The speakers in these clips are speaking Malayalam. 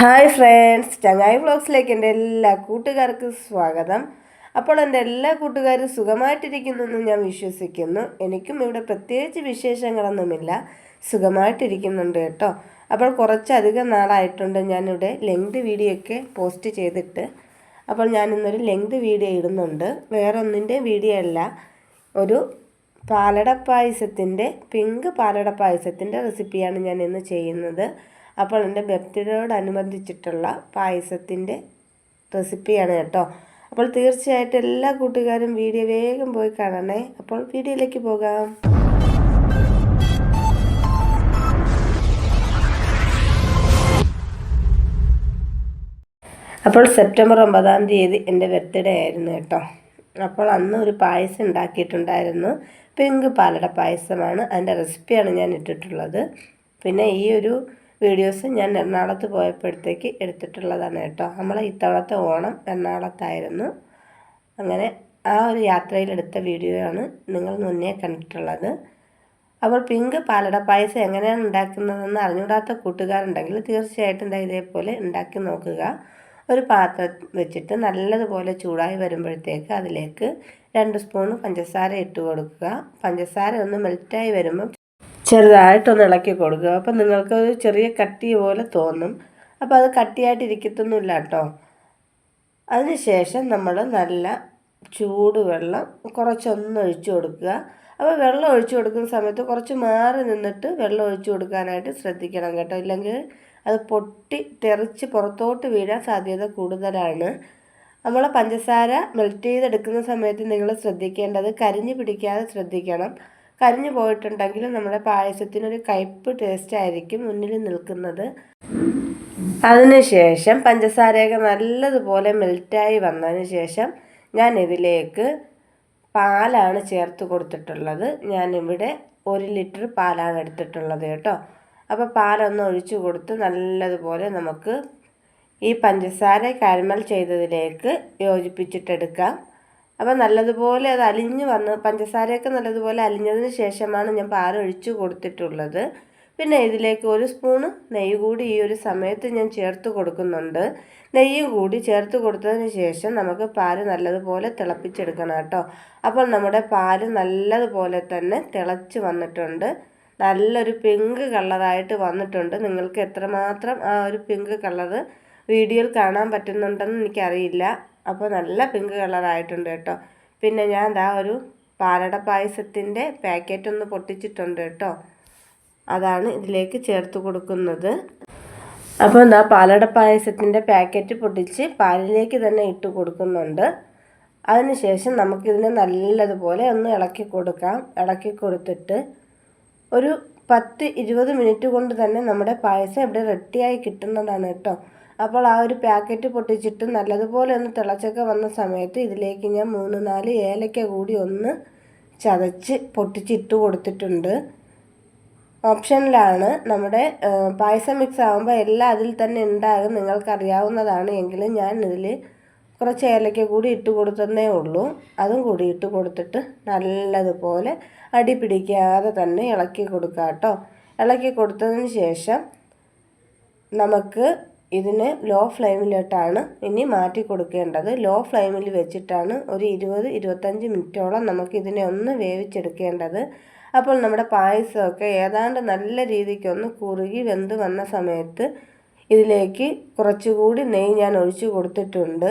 ഹായ് ഫ്രണ്ട്സ് ചങ്ങായി വ്ളോഗ്സിലേക്ക് എന്റെ എല്ലാ കൂട്ടുകാർക്കും സ്വാഗതം. അപ്പോൾ എന്റെ എല്ലാ കൂട്ടുകാരും സുഖമായിട്ടിരിക്കുന്നെന്ന് ഞാൻ വിശ്വസിക്കുന്നു. എനിക്കും ഇവിടെ പ്രത്യേകിച്ച് വിശേഷങ്ങളൊന്നുമില്ല. സുഖമായിട്ടിരിക്കുന്നുണ്ട് കേട്ടോ. അപ്പോൾ കുറച്ചധികം നാളായിട്ടുണ്ട് ഞാനിവിടെ ലെങ്ത് വീഡിയോ ഒക്കെ പോസ്റ്റ് ചെയ്തിട്ട്. അപ്പോൾ ഞാനിന്നൊരു ലെങ്ത് വീഡിയോ ഇടുന്നുണ്ട്. വേറൊന്നിന്റെ വീഡിയോ അല്ല. ഒരു പാലട പായസത്തിന്റെ പിങ്ക് പാലട പായസത്തിന്റെ റെസിപ്പിയാണ് ഞാൻ ഇന്ന് ചെയ്യുന്നത്. അപ്പോൾ എന്റെ ബർത്ത്ഡേയോടനുബന്ധിച്ചിട്ടുള്ള പായസത്തിന്റെ റെസിപ്പിയാണ് കേട്ടോ. അപ്പോൾ തീർച്ചയായിട്ടും എല്ലാ കൂട്ടുകാരും വീഡിയോ വേഗം പോയി കാണണേ. അപ്പോൾ വീഡിയോയിലേക്ക് പോകാം. അപ്പോൾ സെപ്റ്റംബർ ഒമ്പതാം തീയതി എന്റെ ബർത്ത്ഡേ ആയിരുന്നു കേട്ടോ. അപ്പോൾ അന്ന് ഒരു പായസം ഉണ്ടാക്കിയിട്ടുണ്ടായിരുന്നു. പിങ്ക് പാലട പായസമാണ്. അതിന്റെ റെസിപ്പിയാണ് ഞാൻ ഇട്ടിട്ടുള്ളത്. പിന്നെ ഈ ഒരു വീഡിയോസ് ഞാൻ എറണാകുളത്ത് പോയപ്പോഴത്തേക്ക് എടുത്തിട്ടുള്ളതാണ് കേട്ടോ. നമ്മളെ ഇത്തവണത്തെ ഓണം എറണാകുളത്തായിരുന്നു. അങ്ങനെ ആ ഒരു യാത്രയിലെടുത്ത വീഡിയോ ആണ് നിങ്ങൾ മുന്നേ കണ്ടിട്ടുള്ളത്. അപ്പോൾ പിങ്ക് പാലട പായസം എങ്ങനെയാണ് ഉണ്ടാക്കുന്നതെന്ന് അറിഞ്ഞൂടാത്ത കൂട്ടുകാരുണ്ടെങ്കിൽ തീർച്ചയായിട്ടും ദാ ഇതേപോലെ ഉണ്ടാക്കി നോക്കുക. ഒരു പാത്രം വെച്ചിട്ട് നല്ലതുപോലെ ചൂടായി വരുമ്പോഴത്തേക്ക് അതിലേക്ക് രണ്ട് സ്പൂൺ പഞ്ചസാര ഇട്ട് കൊടുക്കുക. പഞ്ചസാര ഒന്ന് മെൽറ്റായി വരുമ്പം ചെറുതായിട്ടൊന്ന് ഇളക്കി കൊടുക്കുക. അപ്പം നിങ്ങൾക്ക് ഒരു ചെറിയ കട്ടി പോലെ തോന്നും. അപ്പോൾ അത് കട്ടിയായിട്ടിരിക്കത്തൊന്നുമില്ല കേട്ടോ. അതിനുശേഷം നമ്മൾ നല്ല ചൂടുവെള്ളം കുറച്ചൊന്ന് ഒഴിച്ചു കൊടുക്കുക. അപ്പോൾ വെള്ളം ഒഴിച്ചു കൊടുക്കുന്ന സമയത്ത് കുറച്ച് മാറി നിന്നിട്ട് വെള്ളം ഒഴിച്ചു കൊടുക്കാനായിട്ട് ശ്രദ്ധിക്കണം കേട്ടോ. ഇല്ലെങ്കിൽ അത് പൊട്ടി തെറിച്ച് പുറത്തോട്ട് വീഴാൻ സാധ്യത കൂടുതലാണ്. നമ്മൾ പഞ്ചസാര മെൽറ്റ് ചെയ്തെടുക്കുന്ന സമയത്ത് നിങ്ങൾ ശ്രദ്ധിക്കേണ്ടത് കരിഞ്ഞു പിടിക്കാതെ ശ്രദ്ധിക്കണം. കരിഞ്ഞു പോയിട്ടുണ്ടെങ്കിൽ നമ്മുടെ പായസത്തിനൊരു കയ്പ്പ് ടേസ്റ്റ് ആയിരിക്കും മുന്നിൽ നിൽക്കുന്നത്. അതിനുശേഷം പഞ്ചസാരയൊക്കെ നല്ലതുപോലെ മെൽറ്റായി വന്നതിന് ശേഷം ഞാൻ ഇതിലേക്ക് പാലാണ് ചേർത്ത് കൊടുത്തിട്ടുള്ളത്. ഞാനിവിടെ ഒരു ലിറ്റർ പാലാണ് എടുത്തിട്ടുള്ളത് കേട്ടോ. അപ്പോൾ പാലൊന്ന് ഒഴിച്ചു കൊടുത്ത് നല്ലതുപോലെ നമുക്ക് ഈ പഞ്ചസാര കാരമൽ ചെയ്തതിലേക്ക് യോജിപ്പിച്ചിട്ടെടുക്കാം. അപ്പോൾ നല്ലതുപോലെ അത് അലിഞ്ഞു വന്ന് പഞ്ചസാരയൊക്കെ നല്ലതുപോലെ അലിഞ്ഞതിന് ശേഷമാണ് ഞാൻ പാൽ ഒഴിച്ച് കൊടുത്തിട്ടുള്ളത്. പിന്നെ ഇതിലേക്ക് ഒരു സ്പൂണ് നെയ്യ് കൂടി ഈ ഒരു സമയത്ത് ഞാൻ ചേർത്ത് കൊടുക്കുന്നുണ്ട്. നെയ്യും കൂടി ചേർത്ത് കൊടുത്തതിന് ശേഷം നമുക്ക് പാൽ നല്ലതുപോലെ തിളപ്പിച്ചെടുക്കണം കേട്ടോ. അപ്പോൾ നമ്മുടെ പാൽ നല്ലതുപോലെ തന്നെ തിളച്ച് വന്നിട്ടുണ്ട്. നല്ലൊരു പിങ്ക് കളറായിട്ട് വന്നിട്ടുണ്ട്. നിങ്ങൾക്ക് എത്രമാത്രം ആ ഒരു പിങ്ക് കളറ് വീഡിയോയിൽ കാണാൻ പറ്റുന്നുണ്ടെന്ന് എനിക്കറിയില്ല. അപ്പോൾ നല്ല പിങ്ക് കളറായിട്ടുണ്ട് കേട്ടോ. പിന്നെ ഞാൻ ദാ ഒരു പാലട പായസത്തിന്റെ പാക്കറ്റ് ഒന്ന് പൊട്ടിച്ചിട്ടുണ്ട് കേട്ടോ. അതാണ് ഇതിലേക്ക് ചേർത്ത് കൊടുക്കുന്നത്. അപ്പോൾ എന്താ പാലട പായസത്തിന്റെ പാക്കറ്റ് പൊട്ടിച്ച് പാലിലേക്ക് തന്നെ ഇട്ട് കൊടുക്കുന്നുണ്ട്. അതിനുശേഷം നമുക്കിതിനെ നല്ലതുപോലെ ഒന്ന് ഇളക്കി കൊടുക്കാം. ഇളക്കി കൊടുത്തിട്ട് ഒരു പത്ത് ഇരുപത് മിനിറ്റ് കൊണ്ട് തന്നെ നമ്മുടെ പായസം ഇവിടെ റെഡിയായി കിട്ടുന്നതാണ് കേട്ടോ. അപ്പോൾ ആ ഒരു പാക്കറ്റ് പൊട്ടിച്ചിട്ട് നല്ലതുപോലെ ഒന്ന് തിളച്ചൊക്കെ വന്ന സമയത്ത് ഇതിലേക്ക് ഞാൻ മൂന്ന് നാല് ഏലക്ക കൂടി ഒന്ന് ചതച്ച് പൊട്ടിച്ചിട്ട് കൊടുത്തിട്ടുണ്ട്. ഓപ്ഷനിലാണ് നമ്മുടെ പായസം മിക്സ് ആകുമ്പോൾ എല്ലാം അതിൽ തന്നെ ഉണ്ടാകും. നിങ്ങൾക്കറിയാവുന്നതാണ് എങ്കിലും ഞാൻ ഇതിൽ കുറച്ച് ഏലക്ക കൂടി ഇട്ട് കൊടുത്തതേ ഉള്ളൂ. അതും കൂടി ഇട്ട് കൊടുത്തിട്ട് നല്ലതുപോലെ അടി പിടിക്കാതെ തന്നെ ഇളക്കി കൊടുക്കുക കേട്ടോ ഇളക്കി കൊടുത്തതിന് ശേഷം നമുക്ക് ഇതിന് ലോ ഫ്ലെയിമിലിട്ടാണ് ഇനി മാറ്റി കൊടുക്കേണ്ടത്. ലോ ഫ്ലെയിമിൽ വെച്ചിട്ടാണ് ഒരു ഇരുപത് ഇരുപത്തഞ്ച് മിനിറ്റോളം നമുക്ക് ഇതിനെ ഒന്ന് വേവിച്ചെടുക്കേണ്ടത്. അപ്പോൾ നമ്മുടെ പായസമൊക്കെ ഏതാണ്ട് നല്ല രീതിക്കൊന്ന് കുറുകി വെന്ത് വന്ന സമയത്ത് ഇതിലേക്ക് കുറച്ചുകൂടി നെയ്യ് ഞാൻ ഒഴിച്ചു കൊടുത്തിട്ടുണ്ട്.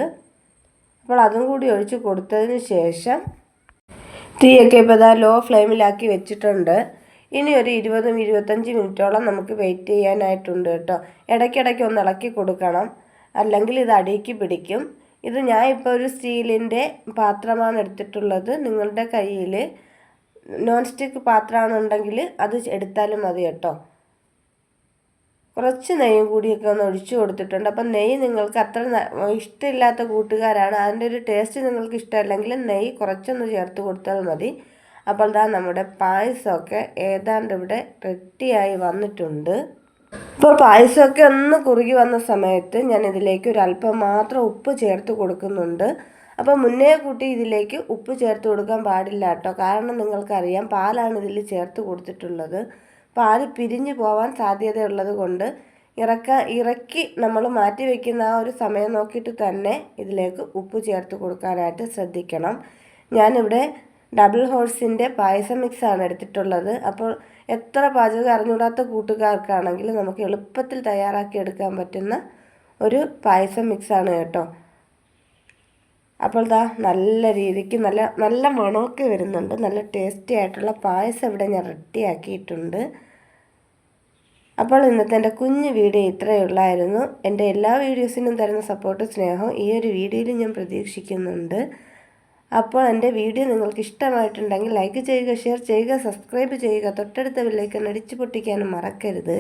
അപ്പോൾ അതും കൂടി ഒഴിച്ചു കൊടുത്തതിന് ശേഷം തീയൊക്കെ ഇപ്പോൾ ഇതാ ലോ ഫ്ലെയിമിലാക്കി വെച്ചിട്ടുണ്ട്. ഇനി ഒരു ഇരുപതും ഇരുപത്തഞ്ച് മിനിറ്റോളം നമുക്ക് വെയിറ്റ് ചെയ്യാനായിട്ടുണ്ട് കേട്ടോ. ഇടയ്ക്കിടയ്ക്ക് ഒന്ന് ഇളക്കി കൊടുക്കണം. അല്ലെങ്കിൽ ഇത് അടിക്ക് പിടിക്കും. ഇത് ഞാൻ ഇപ്പോൾ ഒരു സ്റ്റീലിന്റെ പാത്രമാണ് എടുത്തിട്ടുള്ളത്. നിങ്ങളുടെ കയ്യിൽ നോൺ സ്റ്റിക്ക് പാത്രമാണെന്നുണ്ടെങ്കിൽ അത് എടുത്താലും മതി കേട്ടോ. കുറച്ച് നെയ്യും കൂടിയൊക്കെ ഒന്ന് ഒഴിച്ചു കൊടുത്തിട്ടുണ്ട്. അപ്പം നെയ്യ് നിങ്ങൾക്ക് അത്ര ഇഷ്ടമില്ലാത്ത കൂട്ടുകാരാണ്. അതിന്റെ ഒരു ടേസ്റ്റ് നിങ്ങൾക്ക് ഇഷ്ടമല്ലെങ്കിൽ നെയ്യ് കുറച്ചൊന്ന് ചേർത്ത് കൊടുത്താൽ മതി. അപ്പോൾ ഇതാ നമ്മുടെ പായസമൊക്കെ ഏതാണ്ട് ഇവിടെ റെഡിയായി വന്നിട്ടുണ്ട്. ഇപ്പോൾ പായസമൊക്കെ ഒന്ന് കുറുകി വന്ന സമയത്ത് ഞാൻ ഇതിലേക്ക് ഒരു അല്പം മാത്രം ഉപ്പ് ചേർത്ത് കൊടുക്കുന്നുണ്ട്. അപ്പോൾ മുന്നേ കൂട്ടി ഇതിലേക്ക് ഉപ്പ് ചേർത്ത് കൊടുക്കാൻ പാടില്ല കേട്ടോ. കാരണം നിങ്ങൾക്കറിയാം പാലാണ് ഇതിൽ ചേർത്ത് കൊടുത്തിട്ടുള്ളത്. പാൽ പിരിഞ്ഞു പോവാൻ സാധ്യതയുള്ളത് കൊണ്ട് ഇറക്ക ഇറക്കി നമ്മൾ മാറ്റി വയ്ക്കുന്ന ആ ഒരു സമയം നോക്കിയിട്ട് തന്നെ ഇതിലേക്ക് ഉപ്പ് ചേർത്ത് കൊടുക്കാനായിട്ട് ശ്രദ്ധിക്കണം. ഞാനിവിടെ ഡബിൾ ഹോഴ്സിന്റെ പായസം മിക്സാണ് എടുത്തിട്ടുള്ളത്. അപ്പോൾ എത്ര പാചകം അറിഞ്ഞൂടാത്ത കൂട്ടുകാർക്കാണെങ്കിൽ നമുക്ക് എളുപ്പത്തിൽ തയ്യാറാക്കി എടുക്കാൻ പറ്റുന്ന ഒരു പായസം മിക്സാണ് കേട്ടോ. അപ്പോൾ ദാ നല്ല രീതിക്ക് നല്ല നല്ല മണമൊക്കെ വരുന്നുണ്ട്. നല്ല ടേസ്റ്റി ആയിട്ടുള്ള പായസം ഇവിടെ ഞാൻ റെഡിയാക്കിയിട്ടുണ്ട് അപ്പോൾ ഇന്നത്തെ എന്റെ കുഞ്ഞ് വീഡിയോ ഇത്രയേ ഉള്ളായിരുന്നു. എന്റെ എല്ലാ വീഡിയോസിനും തരുന്ന സപ്പോർട്ടും സ്നേഹവും ഈ ഒരു വീഡിയോയിൽ ഞാൻ പ്രതീക്ഷിക്കുന്നുണ്ട്. അപ്പോൾ എന്റെ വീഡിയോ നിങ്ങൾക്ക് ഇഷ്ടമായിട്ടുണ്ടെങ്കിൽ ലൈക്ക് ചെയ്യുക ഷെയർ ചെയ്യുക സബ്സ്ക്രൈബ് ചെയ്യുക തൊട്ടടുത്ത വില്ലേക്ക് അടിച്ചു പൊട്ടിക്കാനും മറക്കരുത്.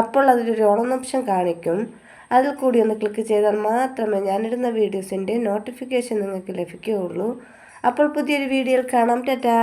അപ്പോൾ അതിലൊരു ഓൺ ഓപ്ഷൻ കാണിക്കും. അതിൽ കൂടി ഒന്ന് ക്ലിക്ക് ചെയ്താൽ മാത്രമേ ഞാനിടുന്ന വീഡിയോസിന്റെ നോട്ടിഫിക്കേഷൻ നിങ്ങൾക്ക് ലഭിക്കുകയുള്ളൂ. അപ്പോൾ പുതിയൊരു വീഡിയോയിൽ കാണാം. ടാറ്റാ!